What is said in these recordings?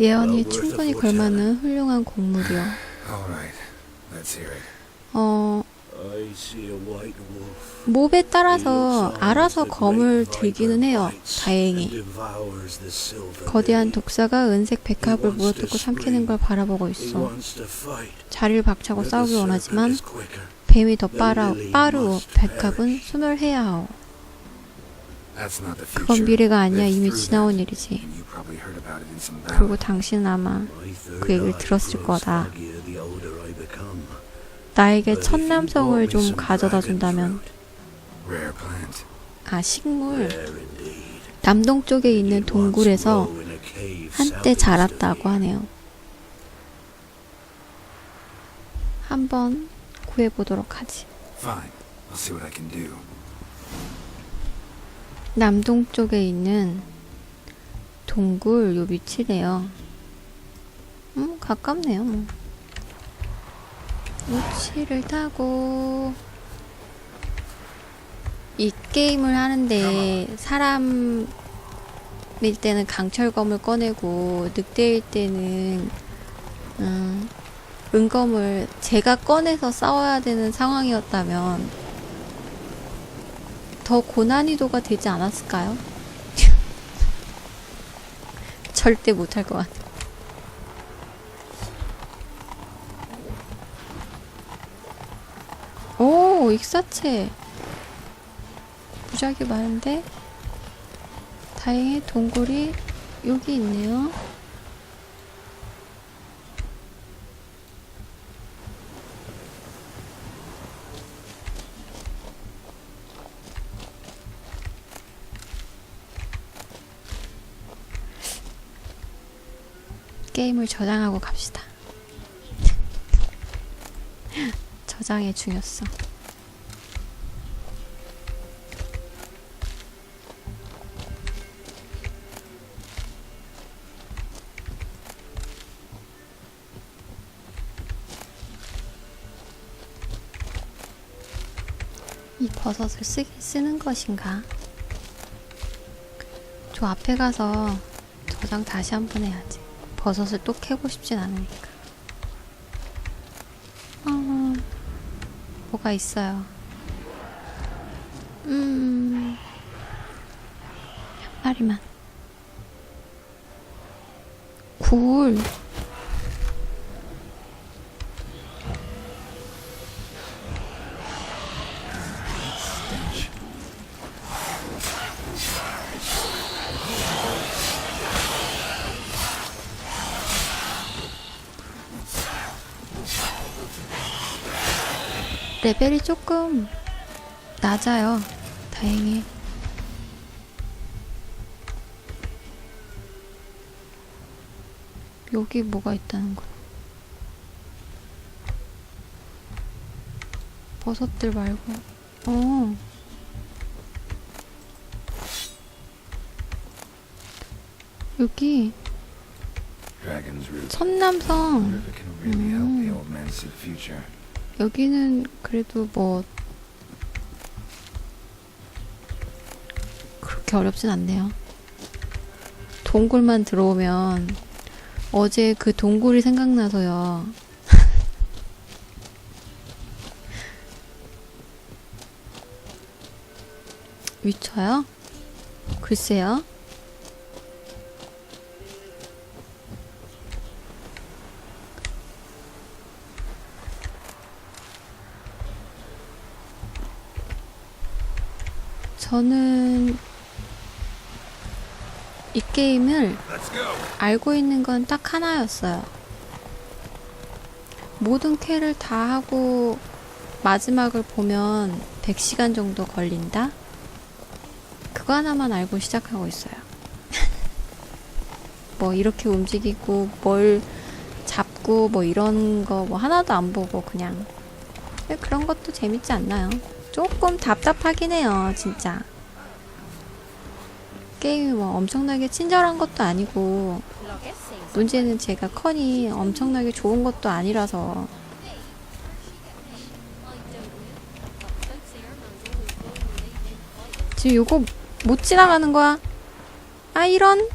예언이 충분히 걸맞는 훌륭한 곡물이요. All right, let's hear it. 어. 몹에 따라서 알아서 검을 들기는 해요. 다행히. 거대한 독사가 은색 백합을 물어뜯고 삼키는 걸 바라보고 있어. 자리를 박차고 싸우길 원하지만 뱀이 더 빠라, 빠르오 백합은 숨을 해야 하오. 그건. 미래가 아니야 이미 지나온. 일이지. 그리고. 당신은 아마 그 얘기를 들었을 거다. 나에게 첫 남성을 좀 가져다 준다면. 아 식물. 남동쪽에 있는 동굴에서 한때 자랐다고. 하네요. 한번 구해보도록 하지. Fine. I'll see what I can do. 남동쪽에 있는 동굴 요 위치래요. 음, 가깝네요. 뭐. 위치를 타고 이 게임을 하는데 사람일 때는 강철검을 꺼내고 늑대일 때는 음, 은검을 제가 꺼내서 싸워야 되는 상황이었다면 더 고난이도가 되지 않았을까요? 절대 못할 것 같아. 오, 익사체. 무지하게 많은데? 다행히 동굴이 여기 있네요. 게임을 저장하고 갑시다. 저장의 중요성. 이 버섯을 쓰, 쓰는 것인가? 저 앞에 가서 저장 다시 한 번 해야지. 버섯을 또 캐고 싶진 않으니까. 어, 뭐가 있어요. 음, 한 마리만. 굴. 레벨이 조금 낮아요. 다행히. 여기 뭐가 있다는 거야? 버섯들 말고. 어. 여기. 천남성. Wonder 여기는 그래도 뭐 그렇게 어렵진 않네요. 동굴만 들어오면 어제 그 동굴이 생각나서요. 위쳐요? 글쎄요. 저는 이 게임을. 알고 있는 건 딱 하나였어요. 모든 퀘를 다 하고 마지막을 보면 100시간 정도 걸린다? 그거 하나만 알고 시작하고 있어요. 뭐 이렇게 움직이고 뭘 잡고 뭐 이런 거 뭐 하나도 안 보고 그냥 그런 것도 재밌지 않나요? 조금 답답하긴 해요, 진짜. 게임이 뭐 엄청나게 친절한 것도 아니고 문제는 제가 컨이 엄청나게 좋은 것도 아니라서 지금 요거 못 지나가는 거야? 아 이런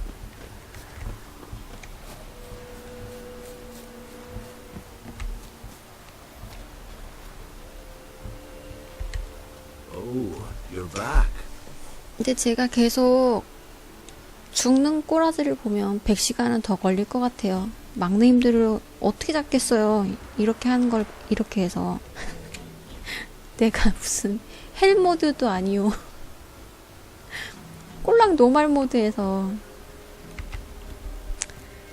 근데 제가 계속 죽는 꼬라지를 보면 100시간은 더 걸릴 것 같아요. 막내 힘들을 어떻게 잡겠어요. 이렇게 하는 걸 이렇게 해서. 내가 무슨 헬 모드도 아니요. 꼴랑 노말 모드에서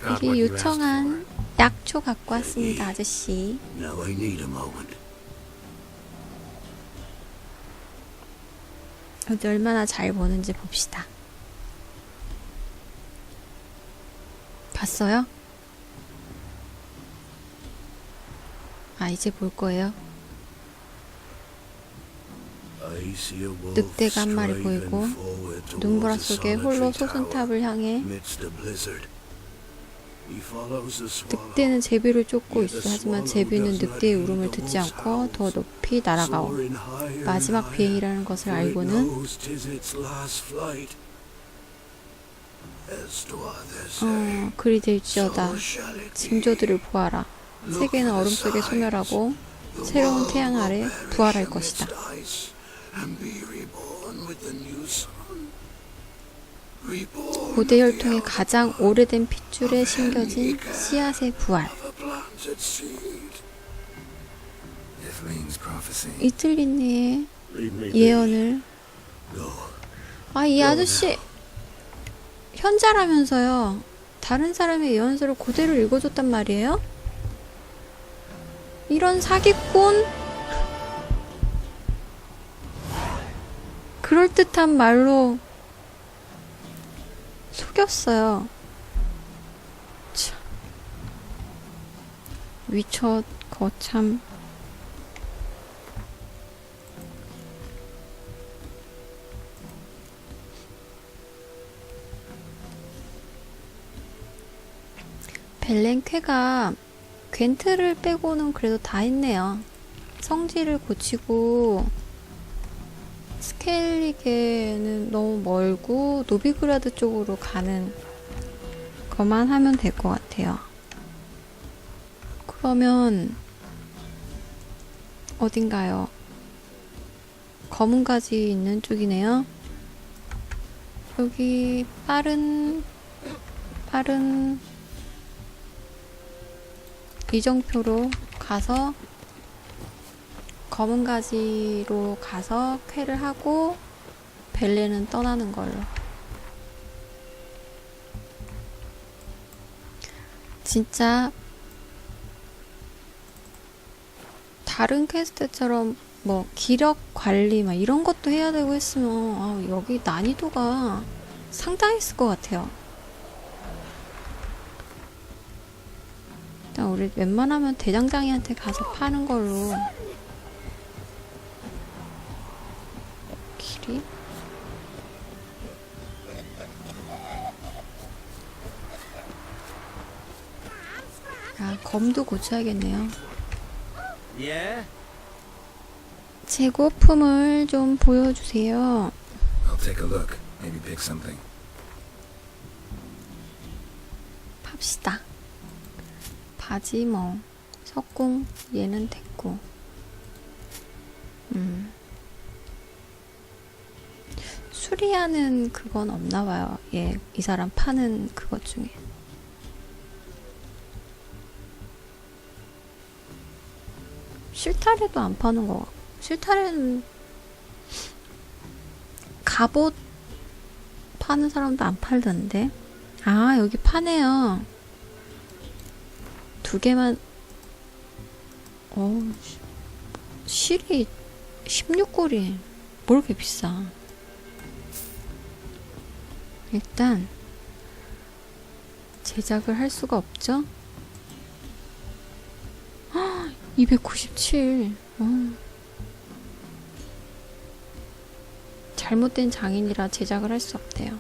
여기 asked 요청한 약초 갖고 왔습니다, 아저씨. Now I need a moment. 어디 얼마나 잘 보는지 봅시다. 봤어요? 아, 이제 볼 거예요. 늑대가 한 마리 보이고 눈보라 속에 홀로 solitary 솟은 tower 탑을 향해 amidst the blizzard. He follows the swallow. 늑대는 제비를 쫓고 있어. 하지만 제비는 늑대의 울음을 듣지 않고 더 높이 날아가오. 마지막 비행이라는 것을 알고는 어, 그리 될지어다. 징조들을 보아라. 세계는 얼음 속에 소멸하고 새로운 태양 아래 부활할 것이다. 고대 혈통의 가장 오래된 핏줄에 심겨진 씨앗의 부활. Be. 예언을. 아 이 아저씨 현자라면서요 다른 사람의 예언서를 그대로 읽어줬단 말이에요? 이런 사기꾼 그럴듯한 말로 속였어요. 참 위쳐 거참. 벨렌쾌가 괜트를 빼고는 그래도 다 했네요. 성질을 고치고 스켈리게는 너무 멀고 노비그라드 쪽으로 가는 것만 하면 될 것 같아요. 그러면 어딘가요? 검은 가지 있는 쪽이네요. 여기 빠른 빠른 이정표로 가서 검은 가지로 가서 쾌를 하고 벨레는 떠나는 걸로. 진짜 다른 퀘스트처럼 뭐 기력 관리 막 이런 것도 해야 되고 했으면 아, 여기 난이도가 상당했을 것 같아요. 일단 우리 웬만하면 대장장이한테 가서 파는 걸로 길이 아 검도 고쳐야겠네요 Yeah? 재고품을 좀 보여주세요 I'll take a look. Maybe pick something. 팝시다 바지 뭐 석궁 얘는 됐고 음 수리하는 그건 없나 봐요. 예, 이 사람 파는 그것 중에. 실타래도 안 파는 거 같고. 실타래는 갑옷 파는 사람도 안 팔던데? 아 여기 파네요. 두 개만. 어 실이 16골이 뭘 이렇게 비싸 일단 제작을 할 수가 없죠 297 어. 잘못된 장인이라 제작을 할 수 없대요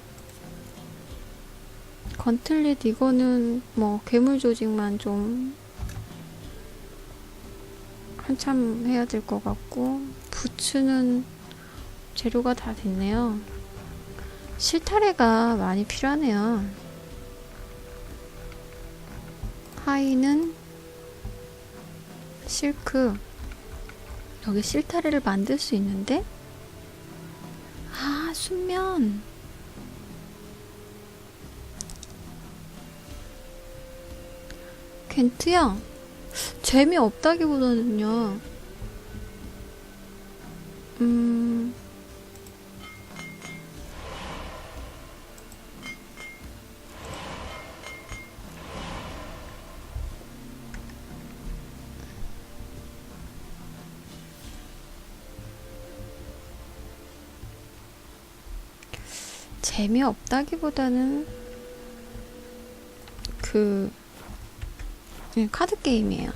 건틀릿 이거는 뭐 괴물 조직만 좀 한참 해야 될 것 같고 부츠는 재료가 다 됐네요. 실타래가 많이 필요하네요. 하의는 실크 여기 실타래를 만들 수 있는데 아, 수면. 겐트야, 재미없다기보다는요, 음, 재미없다기보다는 그 그냥 카드 게임이에요.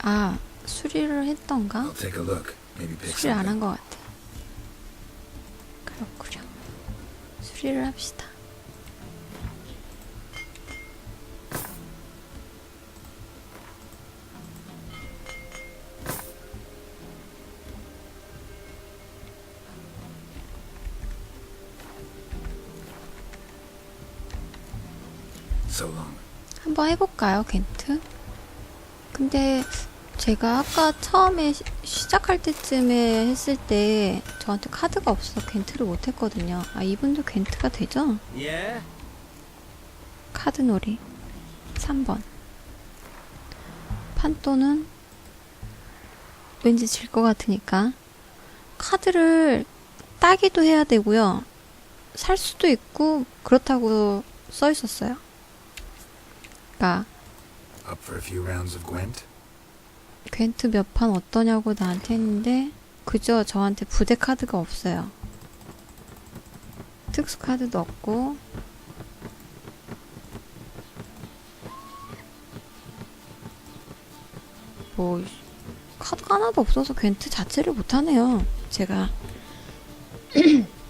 아 수리를 했던가? 수리 안 한. 것 같아. 그렇구려. 수리를 합시다. 한번 해볼까요, 겐트? 근데 제가 아까 처음에 시, 시작할 때쯤에 했을 때 저한테 카드가 없어서 겐트를 못했거든요. 아, 이분도 겐트가 되죠? Yeah? 카드 놀이 3번 판또는 왠지 질 것 같으니까 카드를 따기도 해야 되고요 살 수도 있고 그렇다고 써 있었어요 Up for a few rounds of Gwent? 괜트 몇 판 어떠냐고 나한테 했는데 그저 저한테 부대 카드가 없어요. 특수 카드도 없고. 뭐 카드가 하나도 없어서 괜트 자체를 못하네요. 제가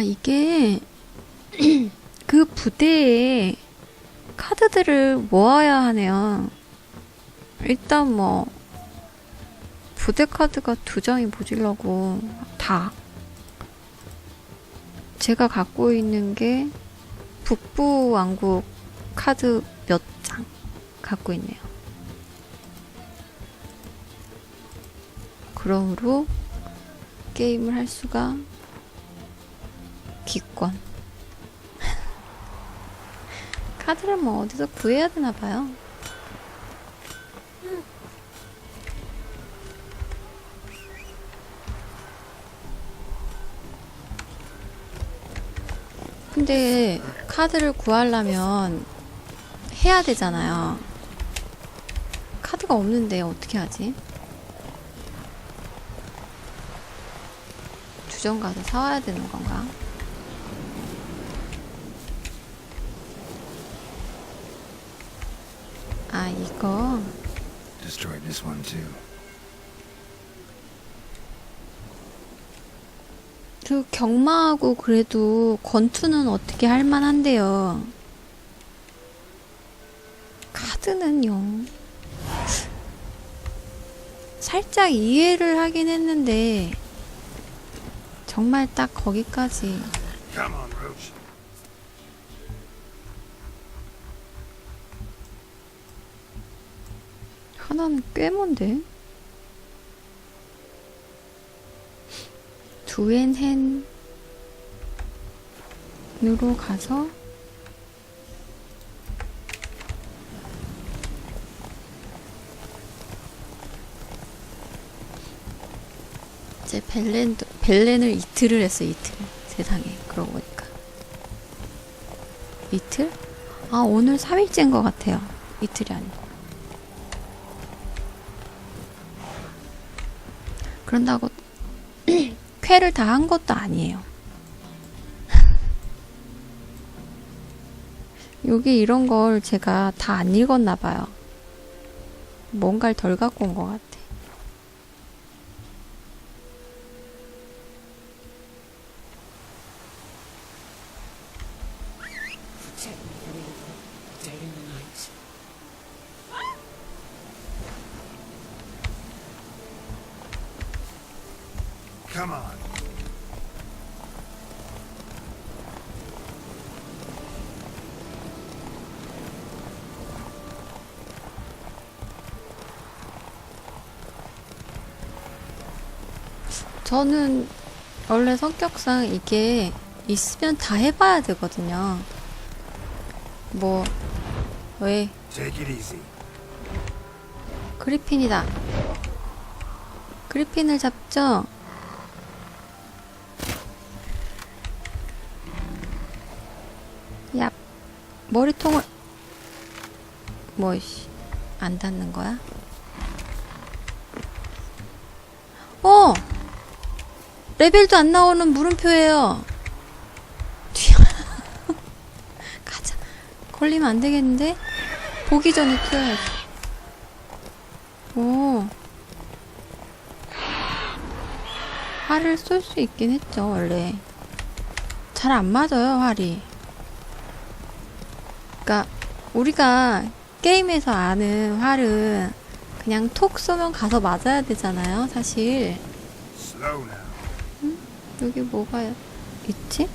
아, 이게 그 부대에 카드들을 모아야 하네요. 일단 뭐 부대 카드가 두 장이 모질라고 다 제가 갖고 있는 게 북부 왕국 카드 몇 장 갖고 있네요. 그러므로 게임을 할 수가 기권. 카드를 뭐 어디서 구해야 되나 봐요. 근데 카드를 구하려면 해야 되잖아요. 카드가 없는데 어떻게 하지? 주점 가서 사와야 되는 건가? 아, 이거. Destroyed this one too. 그 경마하고 그래도 권투는 어떻게 할 만한데요. 카드는 영. 살짝 이해를 하긴 했는데 정말 딱 거기까지. 하나는 꽤 먼데. 두앤헨 으로 가서 이제 벨렌도 벨렌을 이틀을 했어 이틀 세상에 그러고 보니까 이틀? 아 오늘 3일째인 것 같아요 이틀이 아니고 그런다고 쾌를 다 한 것도 아니에요. 여기 이런 걸 제가 다 안 읽었나 봐요. 뭔가를 덜 갖고 온 것 같아. 저는 원래 성격상 이게 있으면 다 해봐야 되거든요. 뭐, 왜. 그리핀이다. 그리핀을 잡죠? 야, 머리통을, 뭐, 씨, 안 닿는 거야? 어! 레벨도 안 나오는 물음표예요. 뒤 가자. 걸리면 안 되겠는데? 보기 전에 튀어야지. 오. 활을 쏠 수 있긴 했죠, 원래. 잘 안 맞아요, 활이. 그니까, 우리가 게임에서 아는 활은 그냥 톡 쏘면 가서 맞아야 되잖아요, 사실. 여기 뭐가 있지?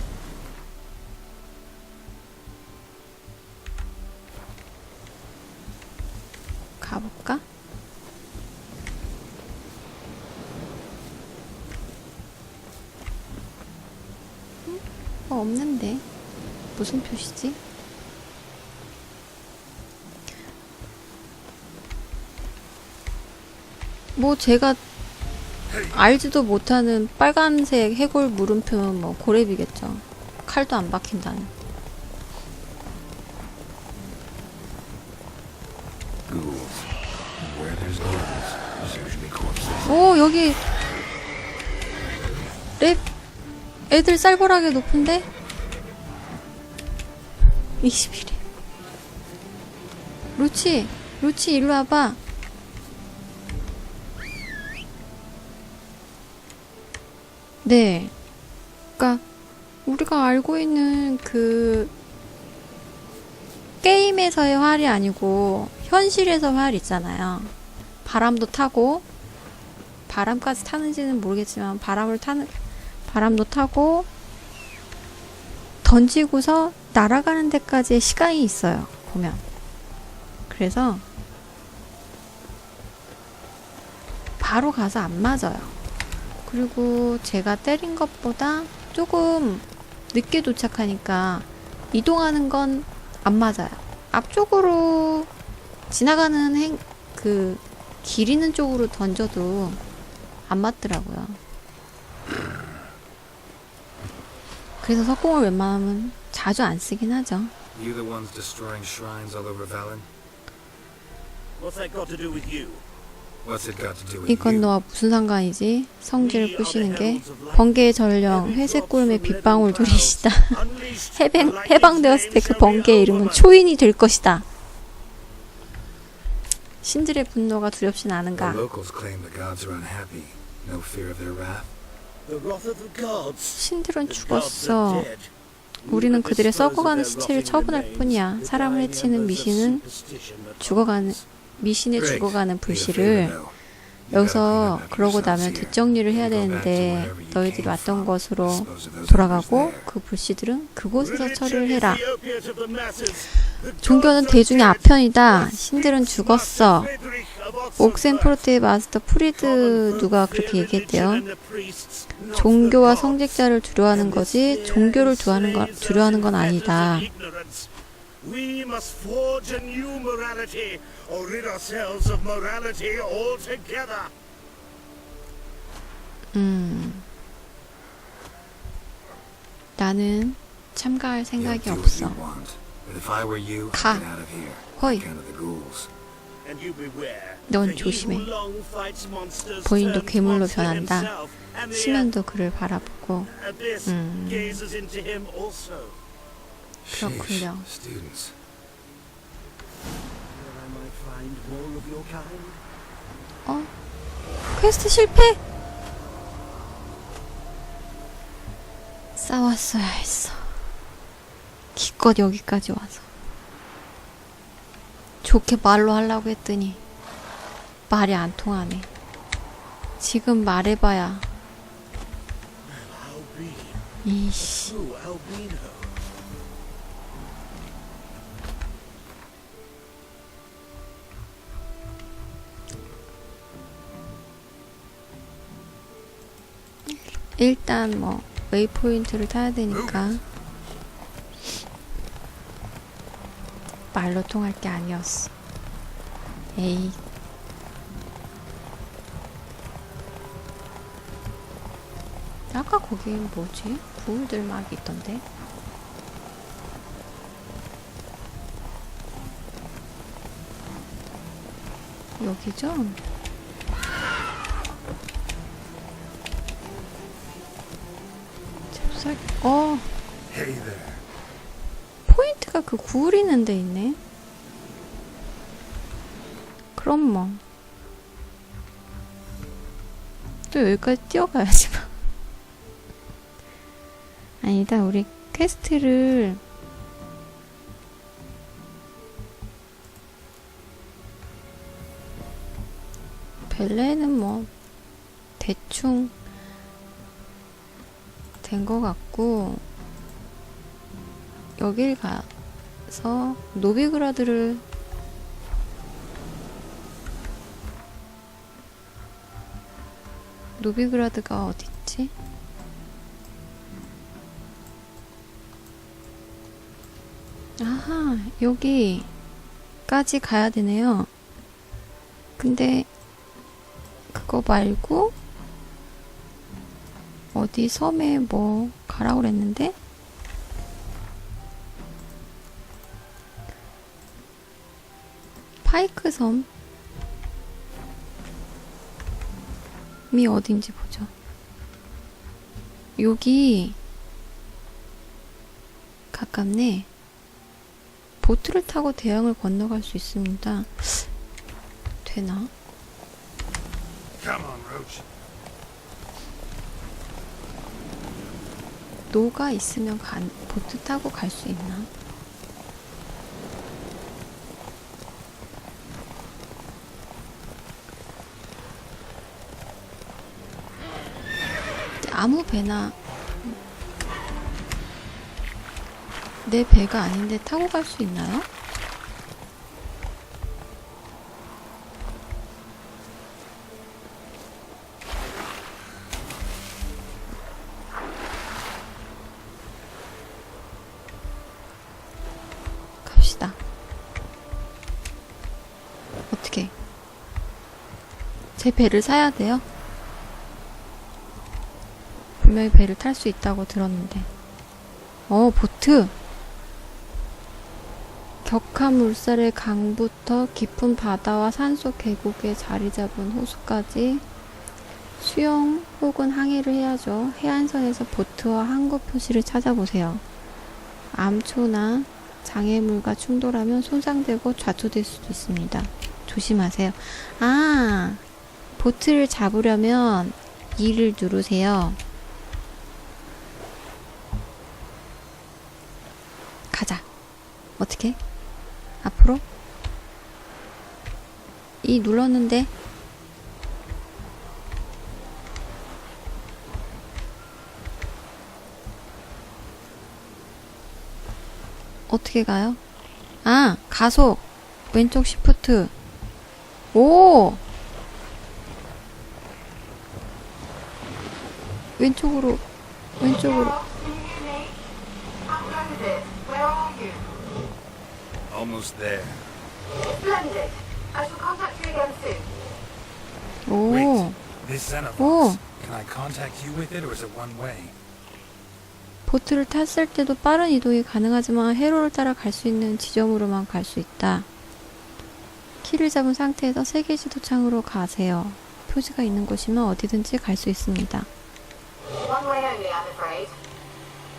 가볼까? 응? 뭐 없는데. 무슨 표시지? 뭐 제가 알지도 못하는 빨간색 해골 물음표는 뭐 고래비겠죠. 칼도 안 박힌다는. 오 여기 랩 애들 쌀벌하게 높은데? 21회 루치 루치 일로 와봐 네 그니까 우리가 알고 있는 그 게임에서의 활이 아니고 현실에서 활 있잖아요 바람도 타고 바람까지 타는지는 모르겠지만 바람을 타는 바람도 타고 던지고서 날아가는 데까지의 시간이 있어요. 보면. 그래서 바로 가서 안 맞아요. 그리고 제가 때린 것보다 조금 늦게 도착하니까 이동하는 건 안 맞아요. 앞쪽으로 지나가는 행, 그, 길 있는 쪽으로 던져도 안 맞더라고요. 그래서 석공을 웬만하면 자주 안 쓰긴 하죠. You the ones destroying shrines all over Valen? What's that got to do with you? 이건? 너와 무슨 상관이지? 성질을 부시는 게 번개의 전령 회색 꿀의 빗방울들이시다. 해방, 해방되었을 때 그 번개의 이름은 초인이 될 것이다. 신들의 분노가 두렵진 않은가? 신들은 죽었어. 우리는 그들의 썩어가는 시체를 처분할 뿐이야. 사람을 해치는 미신은 죽어가는. 미신에. 죽어가는 불씨를 여기서 그러고 나면. 뒷정리를 해야 되는데 너희들이 왔던 those 돌아가고. 그 불씨들은 그곳에서 처리를 해라. 종교는 대중의. 아편이다. 신들은 죽었어. 옥센프로트의 마스터 프리드 누가 그렇게 얘기했대요. 종교와 성직자를 두려워하는 거지 종교를 두려워하는 건 두려워하는 건 아니다. Or rid ourselves of morality altogether. 음. 나는 참가할 생각이 do what 없어. you want. But if I were you, 가. I'd get out of here. 허이. Account of the ghouls. And you beware. 넌 he 조심해. who long fights monsters 본인도 turns 괴물로 monster 변한다. himself, and the 시면도 그를 바라보고 abyss 음. gazes into him also. 그렇군요. Students. 어? 퀘스트 실패? 싸웠어야 했어. 기껏 여기까지 와서. 좋게 말로 하려고 했더니 말이 안 통하네. 지금 말해봐야. 이씨 일단 뭐 웨이포인트를 타야 되니까 말로 통할 게 아니었어. 에이. 아까 거기 뭐지? 부울들 막 있던데. 여기죠? 그 구부리는 데 있네. 그럼 뭐. 또 여기까지 뛰어가야지 뭐. 아니다, 우리 퀘스트를 벨레는 뭐 대충 된 것 같고 여길 가 서 노비그라드를 노비그라드가 어딨지? 아하, 여기까지 가야 되네요. 근데 그거 말고 어디 섬에 뭐 가라고 그랬는데? 파이크 섬 이 어딘지 보죠. 여기 가깝네. 보트를 타고 대양을 건너갈 수 있습니다. 되나? 노가 있으면 간, 보트 타고 갈 수 있나? 아무 배나 내 배가 아닌데 타고 갈 수 있나요? 갑시다. 어떻게? 제 배를 사야 돼요? 분명히 배를 탈 수 있다고 들었는데. 어, 보트! 격한 물살의 강부터 깊은 바다와 산속 계곡에 자리 잡은 호수까지 수영 혹은 항해를 해야죠. 해안선에서 보트와 항구 표시를 찾아보세요. 암초나 장애물과 충돌하면 손상되고 좌초될 수도 있습니다. 조심하세요. 아, 보트를 잡으려면 2를 누르세요. 가자. 어떻게? 앞으로? 이 눌렀는데 어떻게 가요? 아, 가속. 왼쪽 시프트. 오! 왼쪽으로, 왼쪽으로. Almost there. Splendid. I shall contact you again soon. 오. Wait. This Xenovox. 오. Can I contact you with it, or is it one way? 보트를 탔을 때도 빠른 이동이 가능하지만 회로를 따라 갈 수 있는 지점으로만 갈 수 있다. 키를 잡은 상태에서 세계 지도 창으로 가세요. 표지가 있는 곳이면 어디든지 갈 수 있습니다. One way only, I'm afraid.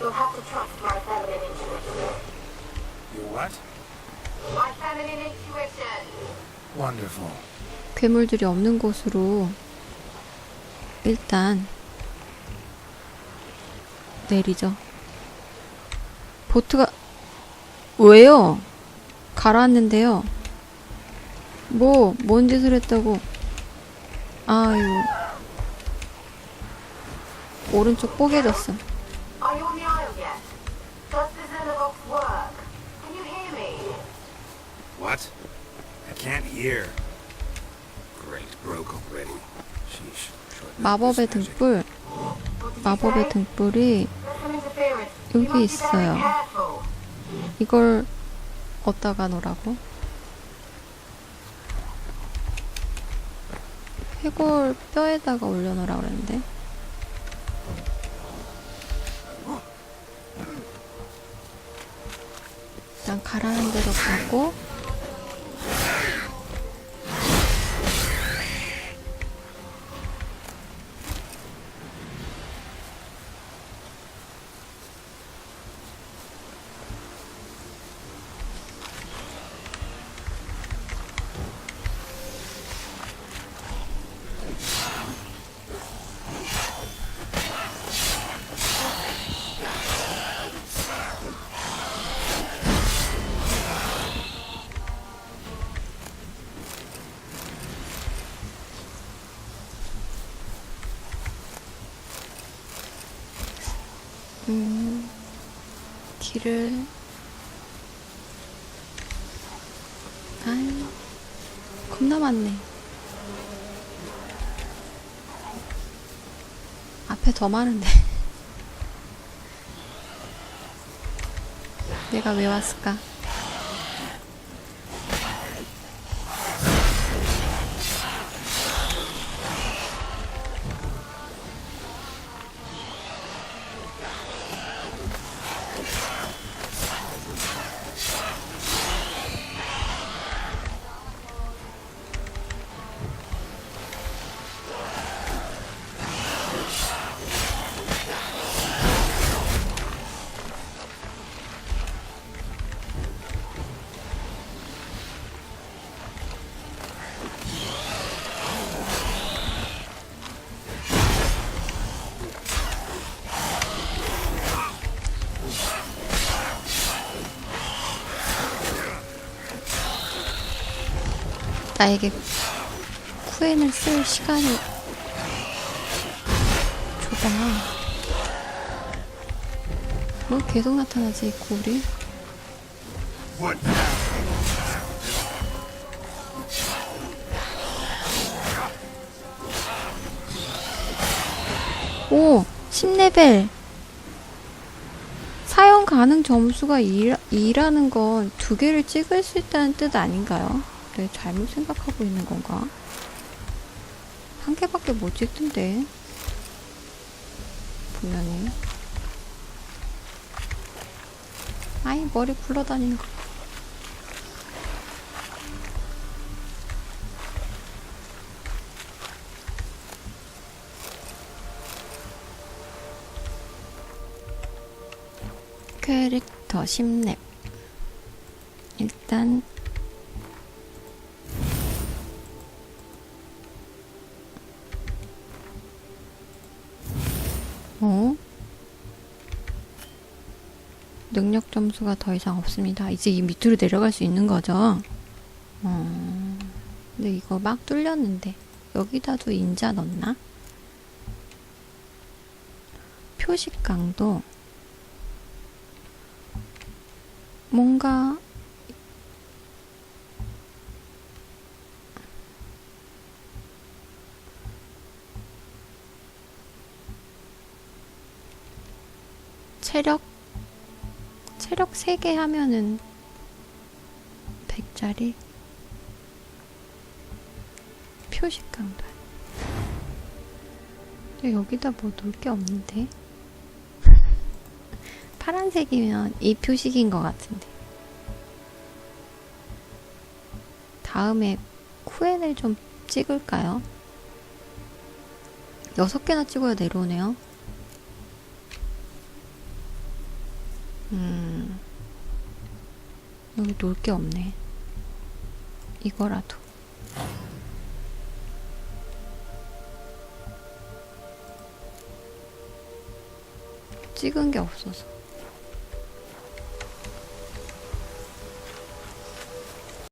You'll have to trust my feminine intuition. You what? Wonderful. 괴물들이 없는 곳으로 일단 내리죠. 보트가 왜요? 가라앉는데요. 뭐, 뭔 짓을 했다고. 아유. 오른쪽 뽀개졌어. Can't hear. Great, broke already. Sheesh. 마법의. 등불. 마법의 등불이 여기 있어요. 이걸 어디다가 놓으라고? 해골 뼈에다가 올려놓으라 그랬는데 일단 가라는 대로 가고 음, 길을 아 겁나 많네. 앞에 더 많은데. 내가 왜 왔을까 나에게 쿠엔을 쓸 시간을 줘봐. 뭐 계속 나타나지 이 꼴이? 오! 10레벨! 사용 가능 점수가 2, 2라는 건 두 개를 찍을 수 있다는 뜻 아닌가요? 내가 잘못 생각하고 있는 건가? 한 개밖에 못 찍던데. 분명히. 아이, 머리 굴러다니는 거. 캐릭터 10렙. 일단 능력 점수가 더 이상 없습니다. 이제 이 밑으로 내려갈 수 있는 거죠? 어, 근데 이거 막 뚫렸는데 여기다도 인자 넣나? 표식 강도 뭔가 체력 체력 3개 하면은 100짜리 표식 근데 여기다 뭐 놓을 게 없는데 파란색이면 이 표식인 것 같은데 다음에 쿠엔을 좀 찍을까요? 여섯 개나 찍어야 내려오네요. 음, 놓을 게 없네. 이거라도. 찍은 게 없어서.